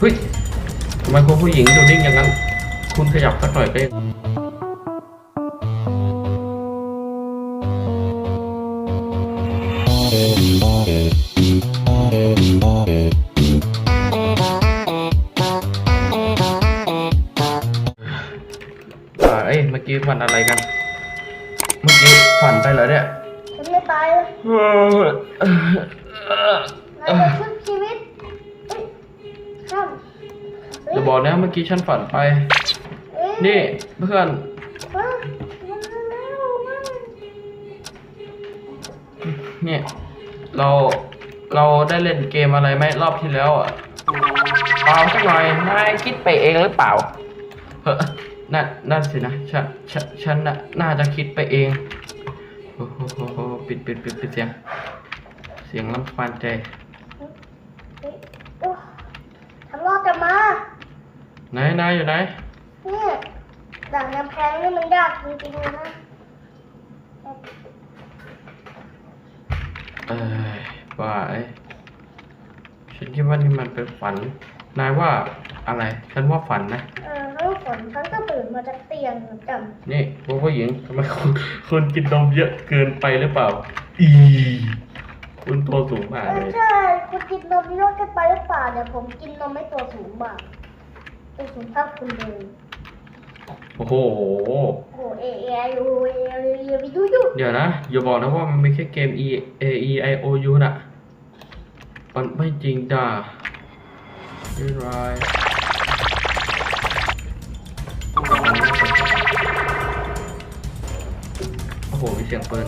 เฮ้ยทำไมคุณผู้หญิงดูนิ่งอย่างนั้น คุณขยับสักหน่อยก็ยังอ่าเอ้ย เมื่อกี้ฝันอะไรกัน เมื่อกี้ฝันไปเหรอเนี่ย ฉันไม่ตายเลยเออเออนาย บอกนะเมื่อกี้ฉันฝันไป นี่เพื่อนเนี่ยเราเราได้เล่นเกมอะไรไหมรอบที่แล้วอะเปล่าสักหน่อยนายคิดไปเองหรือเปล่าเฮ้อนั่นนั่นสินะฉันฉันฉันน่าจะคิดไปเองโอ้โหปิดปิดปิดปิดเสียง เสียงรำคาญใจเฮ้ยโอ้ฉันรอดกลับมา ไหนนายอยู่ไหนเนี่ยด่านกำแพงนี่มันยากจริงๆเลยนะเอ้ยว่าไอ้ฉันคิดว่านี่มันเป็นฝัน นายว่าอะไร ฉันว่าฝันนะ เออแล้วฝนฉันก็ตื่นมาจากเตียงเหมือนกันนี่พวกผู้หญิงทำไมคุณคุณกินนมเยอะเกินไปหรือเปล่า อี คุณตัวสูงมากเอเลอยใช่ คุณกินนมเยอะเกินไปหรือเปล่าเนี่ยผมกินนมไม่ตัวสูงมาก ตัวสูงเท่าคุณเลยโอ้โห โอ้โหเอเอไอโอเอเอเอวิดูยูเดี๋ยวนะ อย่าบอกนะว่ามันไม่แค่เกม E A E I O U น่ะ มันไม่จริงด่าไม่ไรายโอ้โห มีเสียงปืน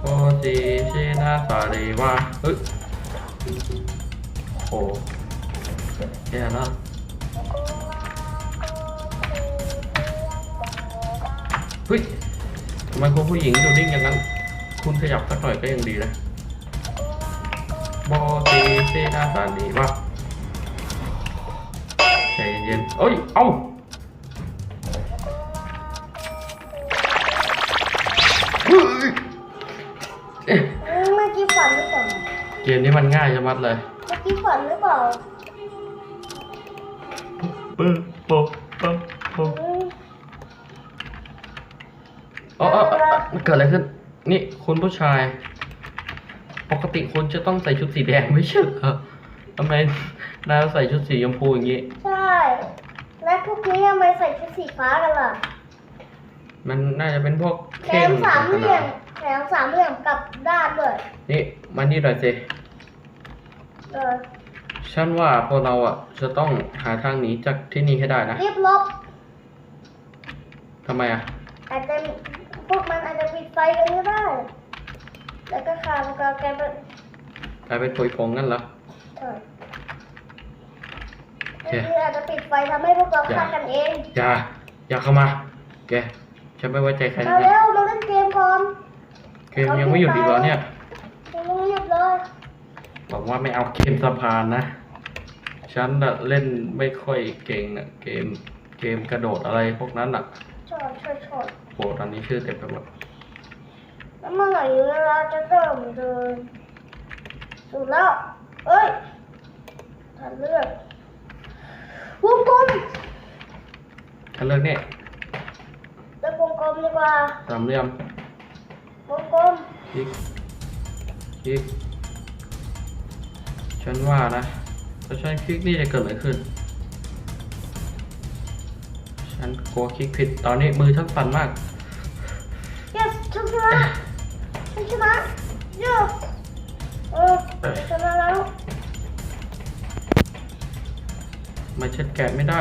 โอซีเชนาสาเรว่าเฮ้ยโอ้โหแย่แล้ว เฮ้ยทำไมคุณผู้หญิงดูนิ่งอย่างนั้น คุณขยับสักหน่อยก็ยังดีนะบอตีเซนาสานดีว่าใจเย็นๆเอ้ย เอ้าเฮ้ยเอ๊ะเมื่อกี้ฝันหรือเปล่าเกมนี้มันง่ายจะมัดเลย เมื่อกี้ฝันหรือเปล่าปึ้งโป๊ะ เกิดอะไรขึ้น นี่คุณผู้ชาย ปกติคุณจะต้องใส่ชุดสีแดงไม่ใช่เหรอทำไมนายใส่ชุดสีชมพูอย่างนี้ ใช่ และพวกนี้ทำไมใส่ชุดสีฟ้ากันล่ะมันน่าจะเป็นพวกแถเข้มมสามเหลี่ยมขนแถมสามเหลี่ยมกลับด้านด้วยดนี่มานี่หน่อยสิเออฉันว่าพวกเราอะ จะต้องหาทางหนีจากที่นี่ให้ได้นะรีบลบทำไมอะอาจจะ พวกมันอาจจะปิดไฟกันก็ได้ แล้วก็คามันก็กลายเป็นกลายเป็นปุยผงงั้นเหรอเออโอเคคืออาจจะปิดไฟทำให้พวกเราฆ่ากันเอง อย่า อย่าเข้ามา แก ฉันไม่ไว้ใจใครมาทั้งนั้นเร็วมาเล่นเกมก่อนเกมยังไม่หยุดอีกแล้วเนี่ยยังไม่หยุดเลยบอกว่าไม่เอาเกมสะพานนะ ฉันน่ะเล่นไม่ค่อยเก่งนะเกม เกมกระโดดอะไรพวกนั้นอะ ชอดชอดชอดโหตอนนี้ชื่อเต็มไปหมดแล้วเมื่อไหร่เวลาจะเริ่มเดินสุดแล้วเอ้ยทันเลือกวงกลมฉันเลือกนี่เลือกวงกลมดีกว่าสามเหลี่ยมวงกลมคลิกคลิกฉันว่านะถ้าฉันคลิกนี่จะเกิดอะไรขึ้น ฉันกลัวคลิกผิดตอนนี้มือฉันสั่นมาก yes ฉันชนะฉันชนะ yes เออชนะแล้วไม่เช็ดแกะไม่ได้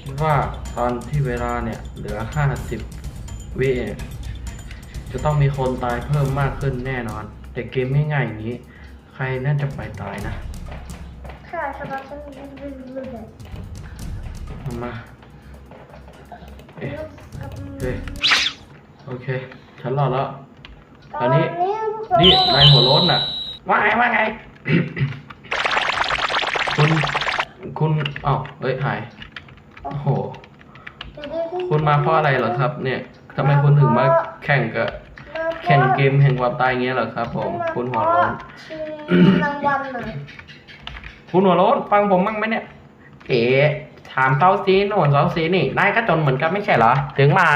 คิดว่าตอนที่เวลาเนี่ย เหลือห้าสิบวิเนี่ยจะต้องมีคนตายเพิ่มมากขึ้นแน่นอน แต่เกมง่ายๆอย่างนี้ ใครน่าจะไปตายนะ ค่ะชนะฉันเรื่อยเอา มาๆเอ๊ะเอ๊ะโอเค ฉันรอดแล้วตตออนนนี้นี้พวกเรานี่นายหัวโล้นน่ะ ว่าไงว่าไง คุณ คุณอ้าวเฮ้ยหาย โอ้โห คุณมาเพราะอะไรเหรอครับ เนี่ยทำไมคุณถึงมาแข่งกับแข่งเกมแห่งความตายอย่างเงี้ยเหรอครับ ผม คุณหัวโล้นชิงรางวัลหน่อยคุณหัวโล้นฟังผมบ้างไหมเนี่ย เอ๋ ถามเซาซีโน่นเซาซีนี่นายก็จนเหมือนกันไม่ใช่เหรอ ถึงมา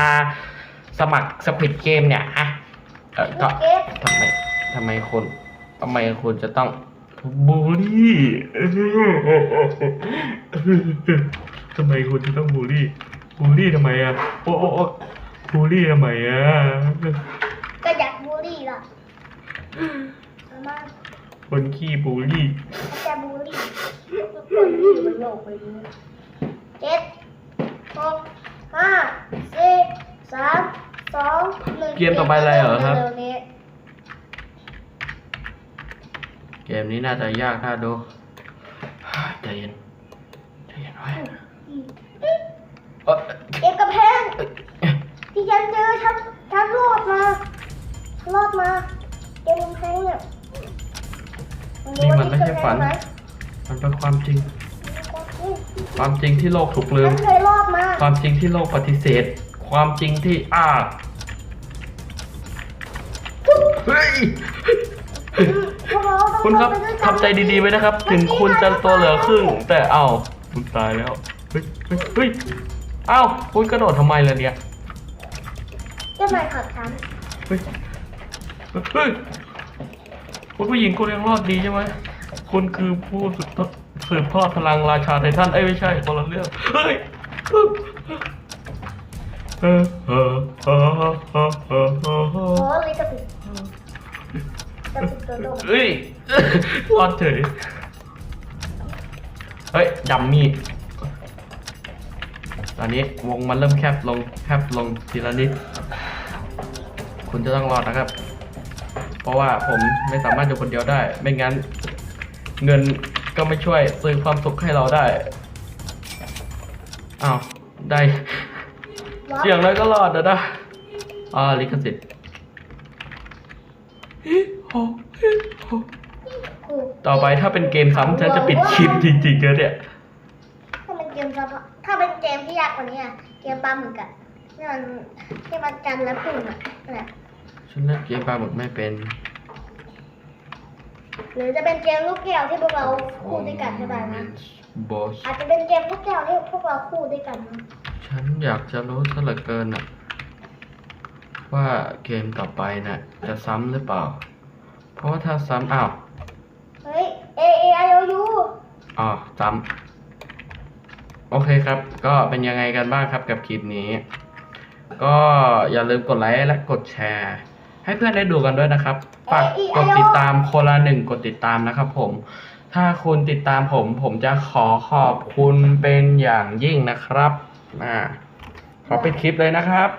สมัครสควิดเกมเนี่ยอะเออก็เก็บทำไมทำไมคุณทำไมคุณจะต้องบูลลี่ทำไมคุณจะต้องบูลลี่ บูลลี่ทำไมอะ โอ้โอ้โอ้บูลลี่ทำไมอะ ก็อยากบูลลี่ล่ะเอามาคนขี้บูลลี่เขาจะบูลลี่ทุกคนที่อยู่บนโลกใบนี้ เจ็ดหกห้าสี่สามสองหนึ่งเกมต่อไปอะไรเหรอครับเร็วๆนี้เกมนี้น่าจะยากน่าดูใจเย็นใจเย็นไว้เอ้ยเอกกระแพงเอ้ยที่ฉันเจอฉันฉันรอดมาฉันรอดมาเกมกำแพงเนี่ยนี่มันไม่ใช่ฝัน มันเป็นความจริง ความจริงที่โลกถูกลืฉัมนเคยรอดมาความจริงที่โลกปฏิเสธ ความจริงที่อ้าเฮ้ย พวกเราต้องคุณครับไปด้วยกันทำใจดีๆไว้นะครับ ถึงคุณจะตัวเหลือครึ่ง แต่เอ้าคุณตายแล้ว เฮ้ยเฮ้ยเฮ้ยเอ้าคุณกระโดดทำไมล่ะเนี่ยก็นายขัดฉันเฮ้ย เฮ้ย คุณผู้หญิงคุณยังรอดดีใช่ไหม คุณคือผู้สืบทอด สืบทอดพลังราชาไททันเอ้ยไม่ใช่คนละเรื่องเฮ้ยเออเออเออเออเออเออเออโอ้ลิขสิทธิ์ลิขสิทธิ์ตัวโดดเฮ้ยรอดเฉยเฮ้ยดำมีดตอนนี้วงมันเริ่มแคบลงแคบลงทีละนิด คุณจะต้องรอดนะครับ เพราะว่าผมไม่สามารถอยู่คนเดียวได้ ไม่งั้นเงิน ก็ไม่ช่วยซื้อความสุขให้เราได้อ้าวได้เสียงเลยก็รอดนะนะอ่าลิขสิทธิ์ฮิโฮฮิโฮต่อไปถ้าเป็นเกมซ้ำฉันจะปิดคลิปจริงๆนะเนี่ยถ้าเป็นเกมซับถ้าเป็นเกมที่ยากกว่านี้อะเกมปลาหมึกอะที่มันที่มันกันและปุ่มอะนั่นแหละฉันเล่นเกมปลาหมึกไม่เป็น หรือจะเป็นเกมลูกแก้วที่พวกเราคู่ด้วยกันก็ได้นะ บอสอาจจะเป็นเกมลูกแก้วที่พวกเราคู่ด้วยกันนะฉันอยากจะรู้ซะเหลือเกินน่ะ ว่าเกมต่อไปน่ะ จะซ้ำหรือเปล่า เพราะว่าถ้าซ้ำอ้าวเฮ้ย A A I O U อ๋อซ้ำโอเคครับ ก็เป็นยังไงกันบ้างครับกับคลิปนี้ ก็อย่าลืมกดไลค์และกดแชร์ ให้เพื่อนได้ดูกันด้วยนะครับ ฝากกดติดตามคนละหนึ่งกดติดตามนะครับผม ถ้าคุณติดตามผม ผมจะขอขอบคุณเป็นอย่างยิ่งนะครับ อ่า ขอปิดคลิปเลยนะครับ